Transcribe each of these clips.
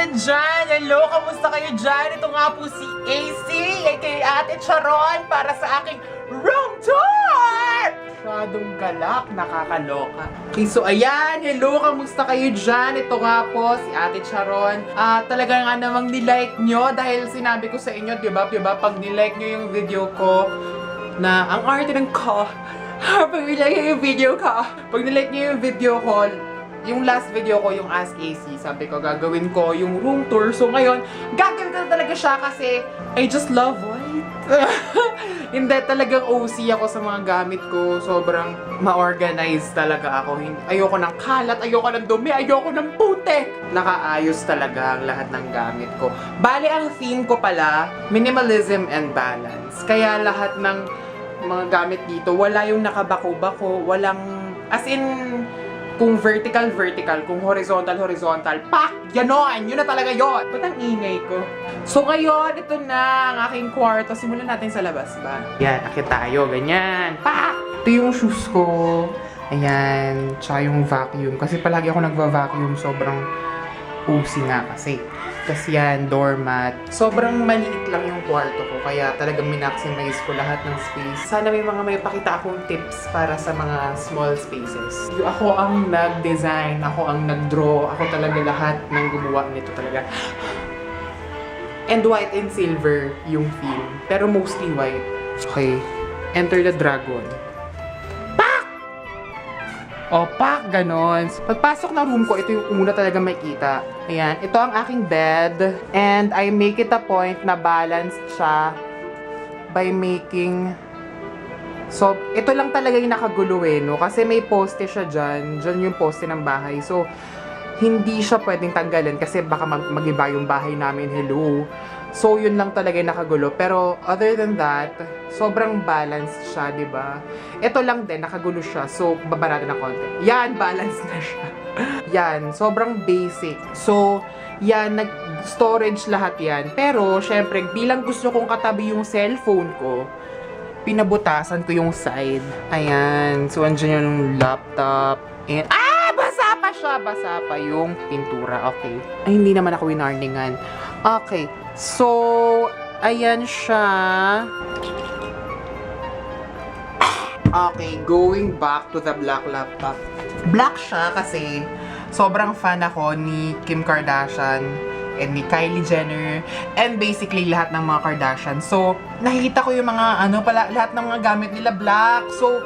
kayo dyan? Hello, kamusta kayo dyan? Ito nga po si AC, aka Ate Charon, para sa aking room tour! Masyadong galak, nakakaloka. Okay, so ayan, hello, kamusta kayo dyan? Ito nga po, si Ate Charon. Ah, talaga nga namang nilike nyo dahil sinabi ko sa inyo, di ba, di ba, pag nilike nyo yung video ko, na ang arte ng ko, pag nilike yung video ko, pag nilike nyo yung video ko, yung last video ko, yung Ask AC, sabi ko, gagawin ko yung room tour. So ngayon, gagawin ko talaga siya kasi I just love white. Hindi, talagang OC ako sa mga gamit ko. Sobrang ma-organize talaga ako. Ayoko ng kalat, ayoko ng dumi, ayoko ng putek. Nakaayos talaga ang lahat ng gamit ko. Bali, ang theme ko pala, minimalism and balance. Kaya lahat ng mga gamit dito, wala yung nakabako-bako, walang, as in, kung vertical, vertical. Kung horizontal, horizontal. Pak! Ganon! Yun na talaga yon. Ba't ang ingay ko? So ngayon, ito na ang aking kwarto. Simulan natin sa labas ba? Yan, akit tayo. Ganyan. Pak! Ito yung shoes ko. Ayan. Tsaka yung vacuum. Kasi palagi ako nagva-vacuum. Sobrang usi nga kasi. Kasi yan, doormat. Sobrang maliit lang yung kwarto ko. Kaya talagang minaximize ko lahat ng space. Sana may mga may pakita akong tips para sa mga small spaces. Yung ako ang nag-design, ako ang nag-draw, ako talaga lahat ng gumawa nito talaga. And white and silver yung theme. Pero mostly white. Okay. Enter the dragon. O, pak, ganon. Pagpasok na room ko, ito yung una talaga makita. Ayan, ito ang aking bed. And I make it a point na balanced siya by making... So, ito lang talaga yung nakagulo eh, no? Kasi may poste siya dyan. Dyan yung poste ng bahay. So, hindi siya pwedeng tanggalin kasi baka mag magiba yung bahay namin. Hello. So, yun lang talaga nakagulo. Pero, other than that, sobrang balanced siya, di ba? Ito lang din, nakagulo siya. So, babarada na konti. Yan, balanced na siya. yan, sobrang basic. So, yan, nag-storage lahat yan. Pero, syempre, bilang gusto kong katabi yung cellphone ko, pinabutasan ko yung side. Ayan. So, andyan yung laptop. And, ah! Basa pa siya! Basa pa yung pintura. Okay. Ay, hindi naman ako winarningan. Okay. So, ayan siya. Okay, going back to the black laptop. Black siya kasi sobrang fan ako ni Kim Kardashian and ni Kylie Jenner and basically lahat ng mga Kardashian. So, nakikita ko yung mga ano pala, lahat ng mga gamit nila black. So,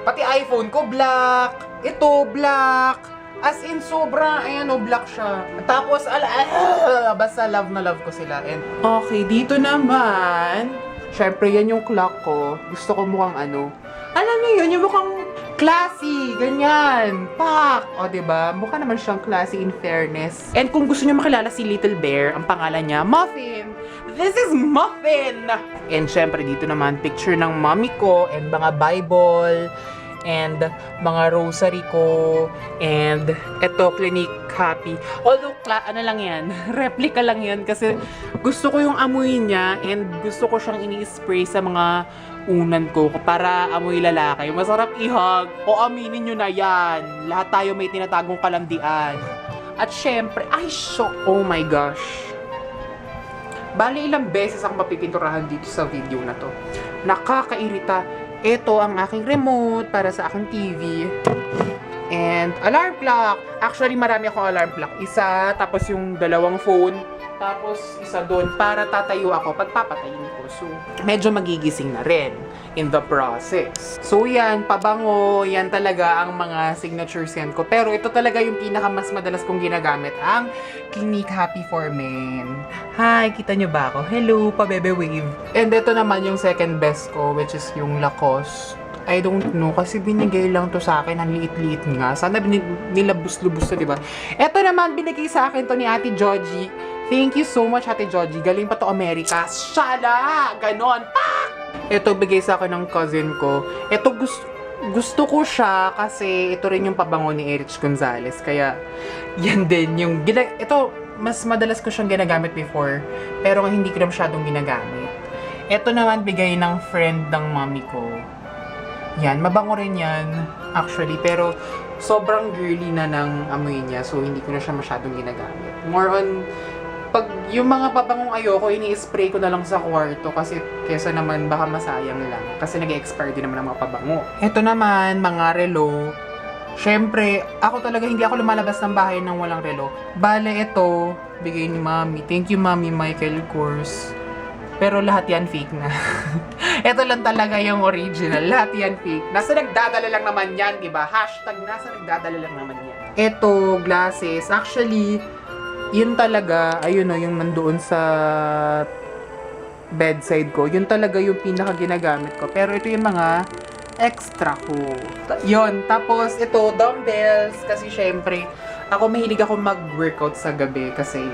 pati iPhone ko black. Ito black. As in, sobra, ayan o, black siya. Tapos, ala, ah, basta love na love ko sila. And, okay, dito naman, syempre, yan yung clock ko. Gusto ko mukhang ano, alam niyo yun, yung mukhang classy, ganyan, pak. O, ba diba? Mukha naman siyang classy in fairness. And kung gusto niyo makilala si Little Bear, ang pangalan niya, Muffin. This is Muffin! And syempre, dito naman, picture ng mommy ko and mga Bible and mga rosary ko and eto clinic happy although ano lang yan replica lang yan kasi gusto ko yung amoy niya and gusto ko siyang ini-spray sa mga unan ko para amoy lalaki. Masarap ihag o aminin nyo na yan. Lahat tayo may tinatagong kalandian. At syempre ay so oh my gosh. Bali ilang beses ako mapipinturahan dito sa video na to. Nakakairita. Ito ang aking remote para sa aking TV. And alarm clock. Actually, marami akong alarm clock. Isa, tapos yung dalawang phone. Tapos isa doon para tatayo ako pag papatayin ko. So, medyo magigising na rin in the process. So yan, pabango, yan talaga ang mga signature scent ko. Pero ito talaga yung pinaka mas madalas kong ginagamit, ang Clinique Happy for Men. Hi, kita nyo ba ako? Hello, pabebe wave. And ito naman yung second best ko, which is yung Lacoste. I don't know, kasi binigay lang to sa akin, ang liit-liit nga. Sana nilabos-lubos to, di ba? Ito naman, binigay sa akin to ni Ate Georgie. Thank you so much, Ate Georgie. Galing pa to Amerika. Shala! Ganon. Pak! Ito, bigay sa akin ng cousin ko. Ito, gusto, gusto ko siya kasi ito rin yung pabango ni Erich Gonzalez. Kaya, yan din yung... Gina, ito, mas madalas ko siyang ginagamit before. Pero hindi ko na masyadong ginagamit. Ito naman, bigay ng friend ng mommy ko. Yan, mabango rin yan, actually. Pero, sobrang girly na ng amoy niya, so hindi ko na siya masyadong ginagamit. More on, pag yung mga pabangong ayoko, ini-spray ko na lang sa kwarto kasi kesa naman baka masayang lang. Kasi nag expire din naman ang mga pabango. Ito naman, mga relo. Siyempre, ako talaga hindi ako lumalabas ng bahay nang walang relo. Bale, ito, bigay ni Mami. Thank you, Mami Michael Kors. Pero lahat yan fake na. ito lang talaga yung original. Lahat yan fake. Nasa nagdadala lang naman yan, di ba? Hashtag nasa nagdadala lang naman yan. Ito, glasses. Actually, yun talaga, ayun o, yung nandoon sa bedside ko. Yun talaga yung pinaka ginagamit ko. Pero ito yung mga extra ko. Yun. Tapos, ito, dumbbells. Kasi syempre, ako mahilig ako mag-workout sa gabi kasi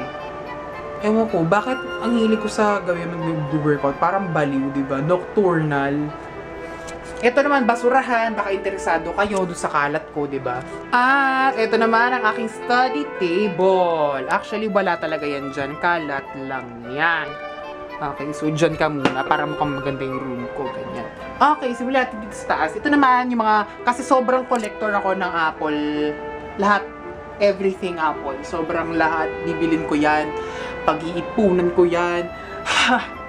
Ewan ko, bakit ang hilig ko sa gabi mag-workout? Parang baliw, di ba? Nocturnal. Ito naman, basurahan. Baka interesado kayo doon sa kalat ko, ba? At ito naman ang aking study table. Actually, wala talaga yan dyan. Kalat lang yan. Okay, so dyan ka muna para mukhang maganda yung room ko, ganyan. Okay, simula natin dito sa taas. Ito naman yung mga, kasi sobrang collector ako ng Apple. Lahat, everything Apple. Sobrang lahat, bibilin ko yan. Pag-iipunan ko yan.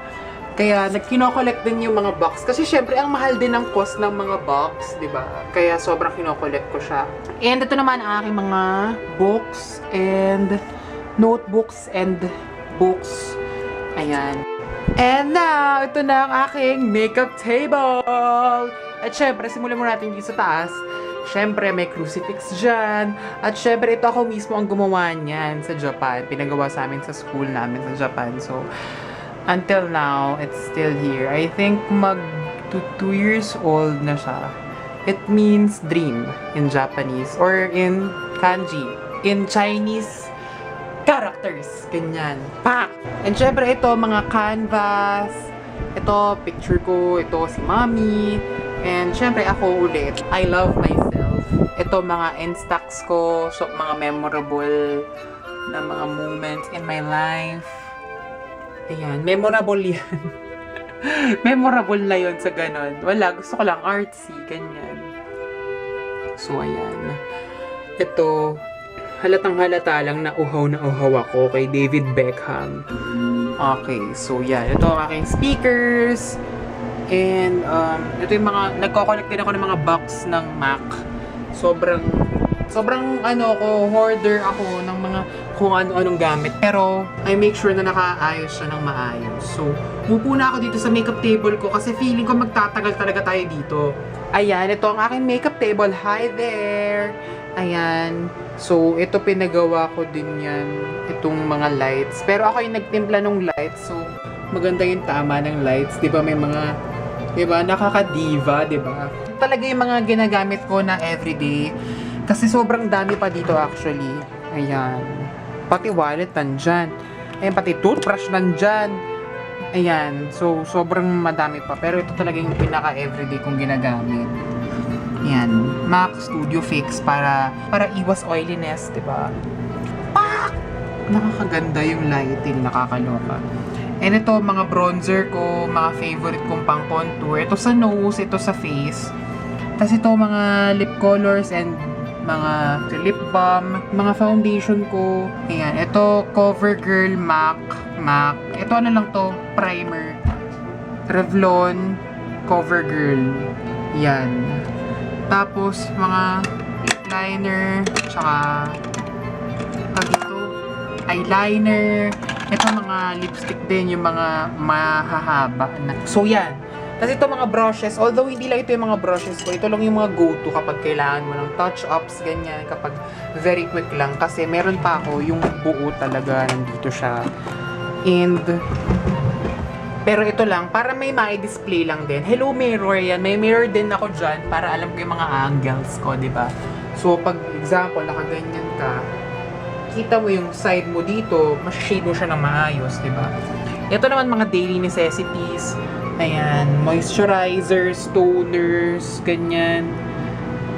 Kaya nagkinokollect din yung mga box. Kasi syempre, ang mahal din ng cost ng mga box, di ba? Kaya sobrang kinokollect ko siya. And ito naman ang aking mga books and notebooks and books. Ayan. And now, ito na ang aking makeup table. At syempre, simulan muna natin dito sa taas. Syempre, may crucifix dyan. At syempre, ito ako mismo ang gumawa niyan sa Japan. Pinagawa sa amin sa school namin sa Japan. So, until now, it's still here. I think mag to two years old na siya. It means dream in Japanese or in kanji. In Chinese, characters. Ganyan. Pak! And syempre, ito, mga canvas. Ito, picture ko. Ito, si mommy. And syempre, ako ulit. I love myself. Ito, mga instax ko. So, mga memorable na mga moments in my life. Ayan, memorable yan. memorable na yon sa ganon. Wala, gusto ko lang artsy, ganyan. So, ayan. Ito, halatang halata lang na uhaw na uhaw ako kay David Beckham. Okay, so yan. Ito ang aking speakers. And, um, ito yung mga, nagko-connect din ako ng mga box ng Mac. Sobrang, sobrang ano ko, hoarder ako ng mga kung ano-anong gamit. Pero, I make sure na nakaayos siya ng maayos. So, upo na ako dito sa makeup table ko kasi feeling ko magtatagal talaga tayo dito. Ayan, ito ang aking makeup table. Hi there! Ayan. So, ito pinagawa ko din yan. Itong mga lights. Pero ako yung nagtimpla ng lights. So, maganda yung tama ng lights. Di ba may mga, di ba, nakaka-diva, di ba? Talaga yung mga ginagamit ko na everyday. Kasi sobrang dami pa dito actually. Ayan. Pati wallet nandyan. Ayan, pati toothbrush nandyan. Ayan. So, sobrang madami pa. Pero ito talaga yung pinaka-everyday kong ginagamit. Yan. MAC Studio Fix para para iwas oiliness, 'di ba? Pak! Nakakaganda yung lighting, nakakaloka. And ito, mga bronzer ko, mga favorite kong pang contour. Ito sa nose, ito sa face. Tapos ito, mga lip colors and mga lip balm, mga foundation ko. Ayan, ito, CoverGirl MAC. MAC. Ito ano lang to, primer. Revlon CoverGirl. Yan. Tapos, mga lip liner, tsaka, tag ito, eyeliner, ito mga lipstick din, yung mga mahahaba. So, yan. Tapos ito mga brushes, although hindi lang ito yung mga brushes ko, ito lang yung mga go-to kapag kailangan mo ng touch-ups, ganyan, kapag very quick lang. Kasi meron pa ako, yung buo talaga, nandito siya. And, pero ito lang, para may ma-display lang din. Hello mirror yan. May mirror din ako dyan para alam ko yung mga angles ko, di ba? So, pag example, nakaganyan ka, kita mo yung side mo dito, mas-shade mo siya ng maayos, di ba? Ito naman mga daily necessities. Ayan, moisturizers, toners, ganyan.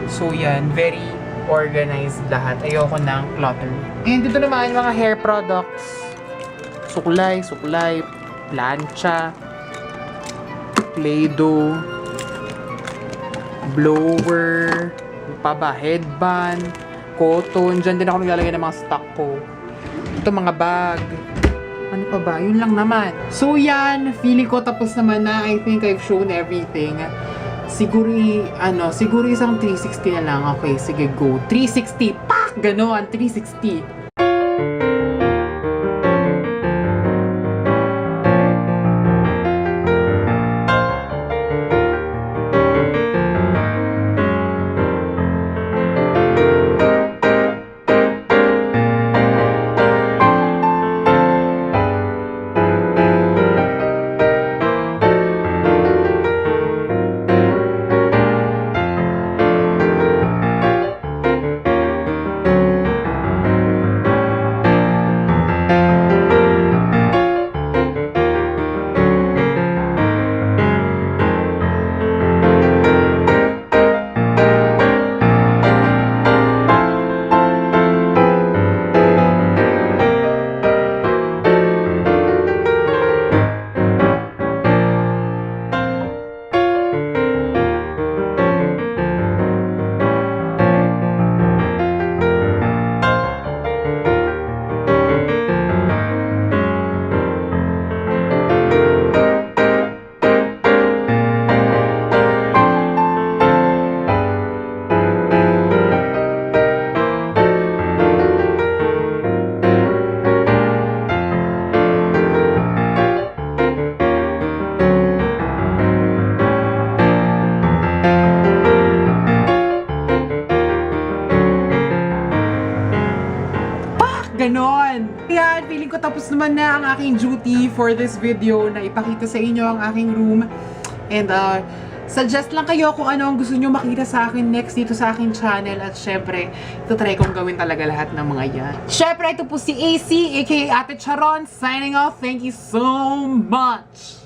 So, yan, very organized lahat. Ayoko ng clutter. And dito naman mga hair products. Suklay, suklay, plancha, Play-Doh, blower, pa ba? Headband, cotton. Diyan din ako naglalagay ng mga stock ko. Ito mga bag. Ano pa ba? Yun lang naman. So yan, feeling ko tapos naman na. I think I've shown everything. Siguro, ano, siguro isang 360 na lang. Okay, sige, go. 360. Pak! Ganon, 360. Ganon. Yan, feeling ko tapos naman na ang aking duty for this video na ipakita sa inyo ang aking room. And uh, suggest lang kayo kung ano ang gusto nyo makita sa akin next dito sa aking channel. At syempre, ito try kong gawin talaga lahat ng mga yan. Syempre, ito po si AC, aka Ate Charon, signing off. Thank you so much!